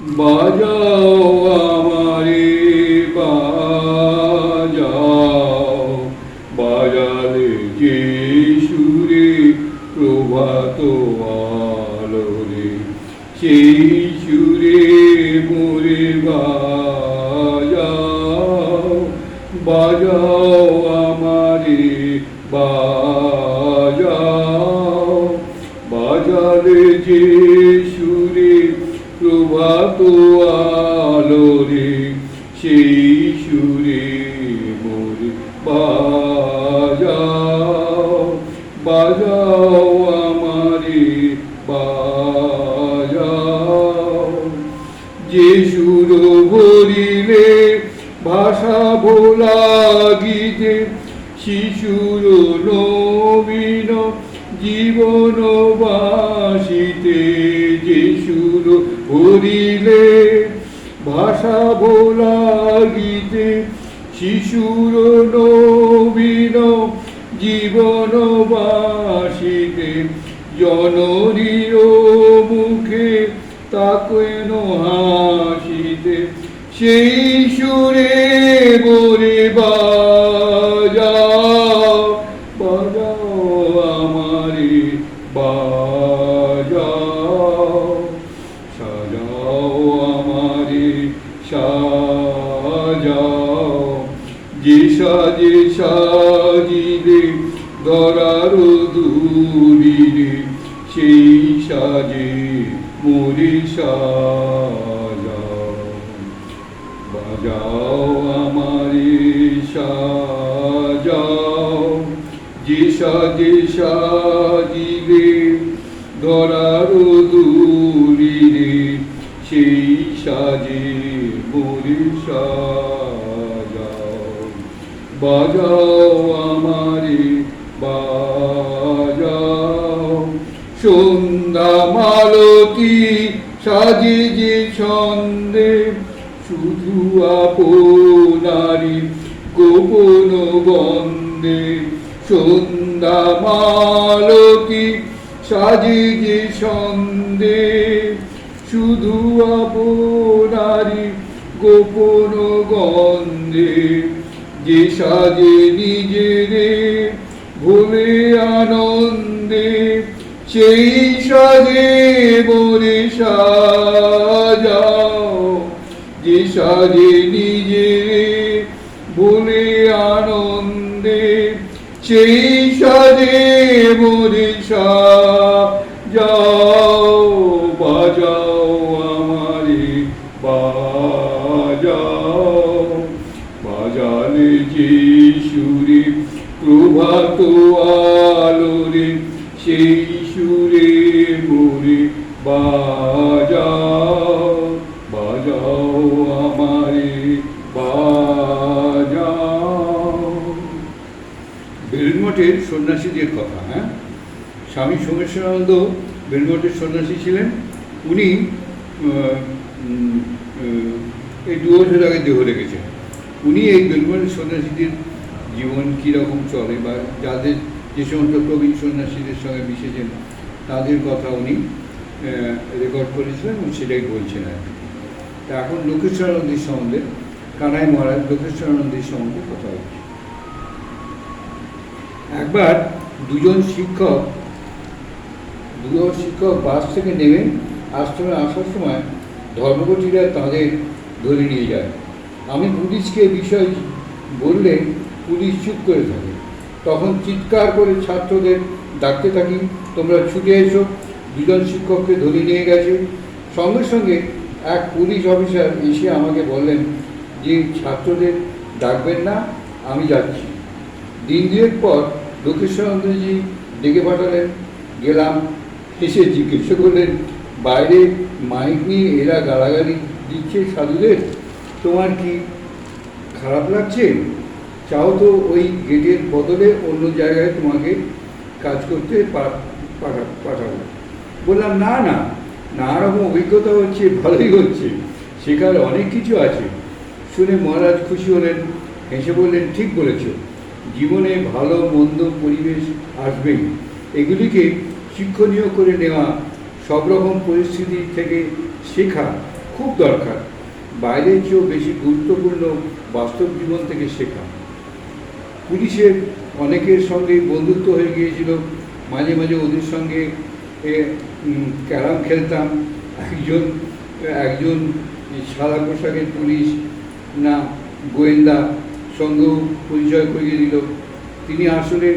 বাজাও আমারে বাজাও। বাজালে যে সুরে প্রভাত আলোরে। সেই সুরে মোরে বাজাও। বাজাও নবীন জীবন বাসিতে যে সুর ভরিলে ভাষা ভোলা গীতে শিশুর নবীন জীবন বাসিতে জননীর মুখে তাকেন হাসিতে। সেই সুরে মোরে সাজাও যে সাজে সাজিলে ধরার দূরিরে সেই সাজে মোরে বাজাও আমারে সাজাও যে সাজে সাজিলে ধরার দূরিরে সেই সাজে সাজাও বাজাও আমারে বাজাও সন্ধ্যা মালতী সাজে যে ছন্দে শুধু আপনারি গোপন গন্ধে সন্ধ্যা মালতী সাজে যে ছন্দে শুধু আপনারি গোপন গন্ধে, যে সাজে নিজেরে, ভুলে আনন্দে, সেই সাজে মোরে সাজাও। যে সাজে নিজে ভুলে আনন্দে, সেই সাজে মোরে সাজাও। বাজাও আমারে বাজাও সুরে প্রভাত আলোরে, সেই সুরে মোরে বাজাও বাজাও আমারে, বাজাও। বেলমঠের সন্ন্যাসীদের কথা হ্যাঁ? স্বামী সোমেশ্বরানন্দ বেলমঠের সন্ন্যাসী ছিলেন। উনি এই দু বছর আগে দেহ রেখেছেন। উনি এই বেলমঠের সন্ন্যাসীদের জীবন কীরকম চলে বা যাদের যে সমস্ত প্রবীণ সন্ন্যাসীদের সঙ্গে মিশেছেন, তাদের কথা উনি রেকর্ড করেছিলেন এবং সেটাই বলছেন আর তা এখন লোকেশ্বরানন্দীর সম্বন্ধে, কানাই মহারাজ লোকেশ্বরানন্দীর সম্বন্ধে কথা হচ্ছে একবার দুজন শিক্ষক দুজন শিক্ষক বাস থেকে নেমে আশ্রমে আসার সময় ধর্মঘটিরা তাদের ধরে নিয়ে যায়। আমি পুলিশকে বিষয় বললে পুলিশ চুপ করে থাকে। তখন চিৎকার করে ছাত্রদের ডাকতে থাকি, তোমরা ছুটে এসো, দুজন শিক্ষককে ধরে নিয়ে গেছে। সঙ্গে সঙ্গে এক পুলিশ অফিসার এসে আমাকে বললেন যে, ছাত্রদের ডাকবেন না, আমি যাচ্ছি। দিন দুয়েক পর লোকেশ্বরানন্দজি ডেকে পাঠালেন। গেলাম, এসে জিজ্ঞেস করলেন, বাইরে মাইক নিয়ে এরা গালাগালি দিচ্ছে সাধুদের? তোমার কি খারাপ লাগছে? চাও তো ওই গেটের বদলে অন্য জায়গায় তোমাকে কাজ করতে পাঠাবো। বললাম, না না নানা রকম অভিজ্ঞতা হচ্ছে, ভালোই হচ্ছে। শেখার অনেক কিছু আছে। শুনে মহারাজ খুশি হলেন, হেসে বললেন, ঠিক বলেছ। জীবনে ভালো, মন্দ পরিবেশ আসবেই। এগুলিকে শিক্ষণীয় করে নেওয়া সব রকম পরিস্থিতি থেকে শেখা খুব দরকার। বাইরের চেয়েও বেশি গুরুত্বপূর্ণ বাস্তব জীবন থেকে শেখা। পুলিশের অনেকের সঙ্গে বন্ধুত্ব হয়ে গিয়েছিল। মাঝে মাঝে ওদের সঙ্গে ক্যারাম খেলতাম। একজন একজন সাদা পোশাকের পুলিশ না, গোয়েন্দা সঙ্গেও পরিচয় করিয়ে দিল। তিনি আসলে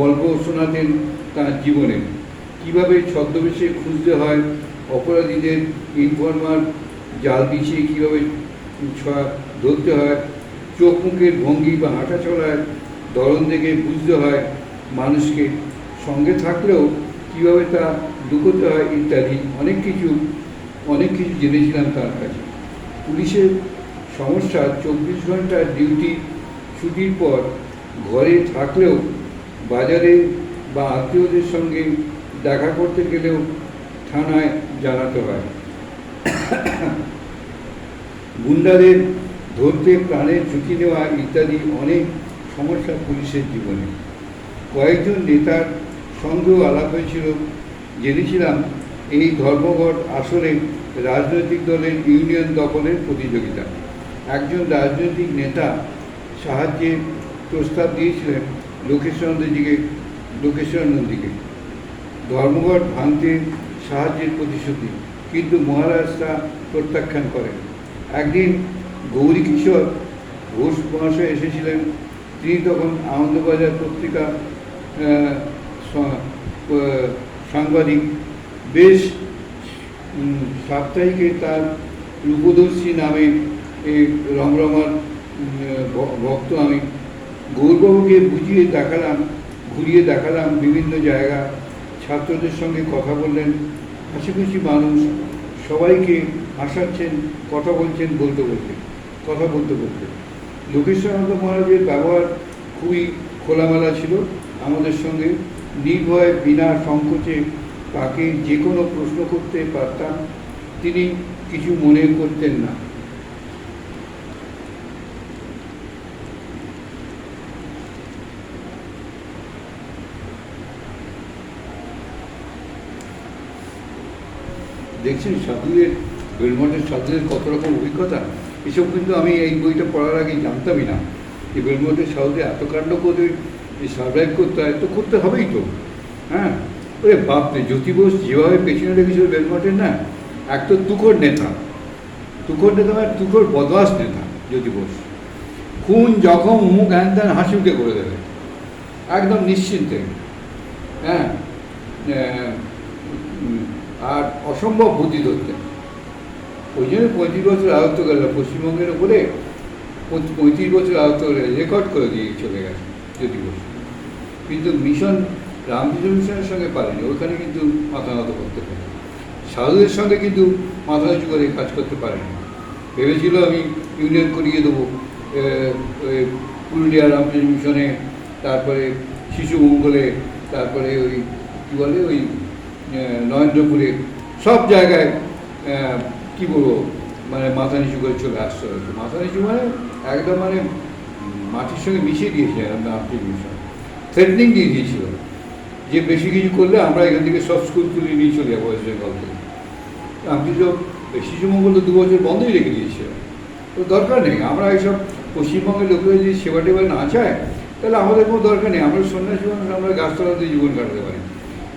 গল্প শোনাতেন তার জীবনে। কীভাবে ছদ্মবেশে খুঁজতে হয় অপরাধীদের ইনফরমার জাল বিছিয়ে কীভাবে ধরতে হয়, চোখ মুখের ভঙ্গি বা হাঁটা চলার ধরন দেখে বুঝতে হয় মানুষকে। সঙ্গে থাকলেও কীভাবে তা লুকোতে হয় ইত্যাদি অনেক কিছু অনেক কিছু জেনেছিলাম তার কাছে। পুলিশের সমস্যা চব্বিশ ঘণ্টার ডিউটি ছুটির পর ঘরে থাকলেও বাজারে বা আত্মীয়দের সঙ্গে দেখা করতে গেলেও থানায় জানাতে হয়। গুন্ডাদের ধরতে প্রাণের ঝুঁকি নেওয়া ইত্যাদি অনেক সমস্যা পুলিশের জীবনে। কয়েকজন নেতার সঙ্গেও আলাপ হয়েছিল। জেনেছিলাম এই ধর্মঘট আসলে রাজনৈতিক দলের ইউনিয়ন দখলের প্রতিযোগিতা। একজন রাজনৈতিক নেতা সাহায্যে প্রস্তাব দিয়েছিলেন লোকেশানন্দজিকে লোকেশানন্দজিকে ধর্মঘট ভাঙতে সাহায্যের প্রতিশ্রুতি। কিন্তু মহারাজ তা প্রত্যাখ্যান করেন। একদিন গৌরী কিশোর ঘোষ মহাশয় এসেছিলেন। তিনি তখন আনন্দবাজার পত্রিকা সাংবাদিক। বেশ সাপ্তাহিকে তার রূপদর্শী নামে রমরমার ভক্ত আমি। গৌরবাবুকে বুঝিয়ে দেখালাম, ঘুরিয়ে দেখালাম বিভিন্ন জায়গা। ছাত্রদের সঙ্গে কথা বললেন। হাসি খুশি মানুষ সবাইকে হাসাচ্ছেন, কথা বলছেন, বলতে বলতে কথা বলতে বলতে। লোকেশ্বরানন্দ মহারাজের ব্যবহার খুবই খোলামেলা ছিল। আমাদের সঙ্গে নির্ভয় বিনা সংকোচে তাকে যে কোনো প্রশ্ন করতে পারতাম, তিনি কিছু মনে করতেন না। দেখছেন, সাধুদের, বেলমঠের সাধুদের কত রকম অভিজ্ঞতা? এসব কিন্তু আমি এই বইটা পড়ার আগে জানতামই না। যে বেলমঠের সাধুদের এত কাণ্ড করে সার্ভাইভ করতে হয়, তো করতে হবেই তো। হ্যাঁ? ওরে বাপরে জ্যোতি বোস যেভাবে পেছনে রেখেছিল বেলমঠের না, এক তো তুখোর নেতা। তুখোর নেতা মানে তুখোর বদমাস নেতা জ্যোতি বোস খুন, জখম, মুখ হ্যান ত্যান হাসিমুখে করে দেবে। একদম নিশ্চিন্তে। হ্যাঁ? আর অসম্ভব বুদ্ধি ধরতেন। ওই জন্য পঁয়ত্রিশ বছর আয়ত্ত গেল পশ্চিমবঙ্গের উপরে পঁয়ত্রিশ বছর আয়ত্ত করে রেকর্ড করে দিয়ে চলে গেছে যদি বসু কিন্তু মিশন রামকৃষ্ণ মিশনের সঙ্গে পারেনি ওখানে কিন্তু মাথা করতে পারে সাধুদের সঙ্গে কিন্তু মাথা উঁচু করে কাজ করতে পারেনি। ভেবেছিল আমি ইউনিয়ন করিয়ে দেবো পুরুলিয়া রামকৃষ্ণ মিশনে, তারপরে শিশু মঙ্গলে, তারপরে ওই কী বলে ওই আহ, সব জায়গায় কি বলব মানে মাথা নিচু করে চলে আসতে হয়েছে। মাথা নিচু মানে একদম মানে মাটির সঙ্গে মিশিয়ে দিয়েছে রামকৃষ্ণ মিশন। থ্রেটনিং দিয়ে দিয়েছিল। যে বেশি কিছু করলে আমরা এখান থেকে সব স্কুল তুলে নিয়ে চলে যাব ওয়েস্ট বেঙ্গল থেকে। রামকৃষ্ণ এই শিশু মঙ্গল তো দু বছর বন্ধই রেখে দিয়েছিল তো দরকার নেই আমরা এইসব পশ্চিমবঙ্গের লোকেরা যদি সেবা টেবা না চায় তাহলে আমাদের কোনো দরকার নেই। আমরা সন্ন্যাসী মানুষ আমরা গাছতলাতে জীবন কাটাতে পারি।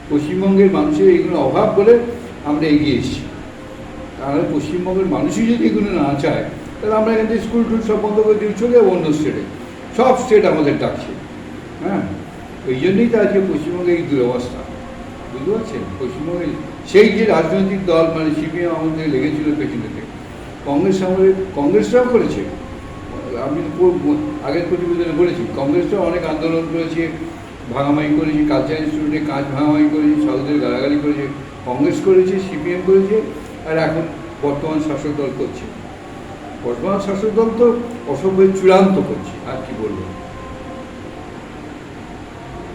পশ্চিমবঙ্গের মানুষের এইগুলো অভাব বলে আমরা এগিয়ে এসেছি। তাহলে পশ্চিমবঙ্গের মানুষই যদি এগুলো না চায়, তাহলে আমরা এখান থেকে স্কুল টুল সব বন্ধ করে দিয়ে চলে যাব অন্য স্টেটে সব স্টেট আমাদের ডাকছে। হ্যাঁ? ওই জন্যই তো আজকে পশ্চিমবঙ্গে এই দুরবস্থা। বুঝতে পারছেন? পশ্চিমবঙ্গে সেই যে রাজনৈতিক দল মানে সিপিএম আমাদের লেগেছিল পেছনেতে কংগ্রেস আমাদের, কংগ্রেসরাও করেছে। আমি আগের প্রতিবেদনে বলেছি, কংগ্রেসরাও অনেক আন্দোলন করেছে ভাঙামাই করেছে, কালচার ইনস্টিটিউটে কাজ ভাঙামাই করেছে সাউথের গালাগালি করেছে, কংগ্রেস করেছে, সিপিএম করেছে, আর এখন বর্তমান শাসক দল করছে। বর্তমান শাসক দল তো অসভ্যের চূড়ান্ত করছে, আর কি বলব?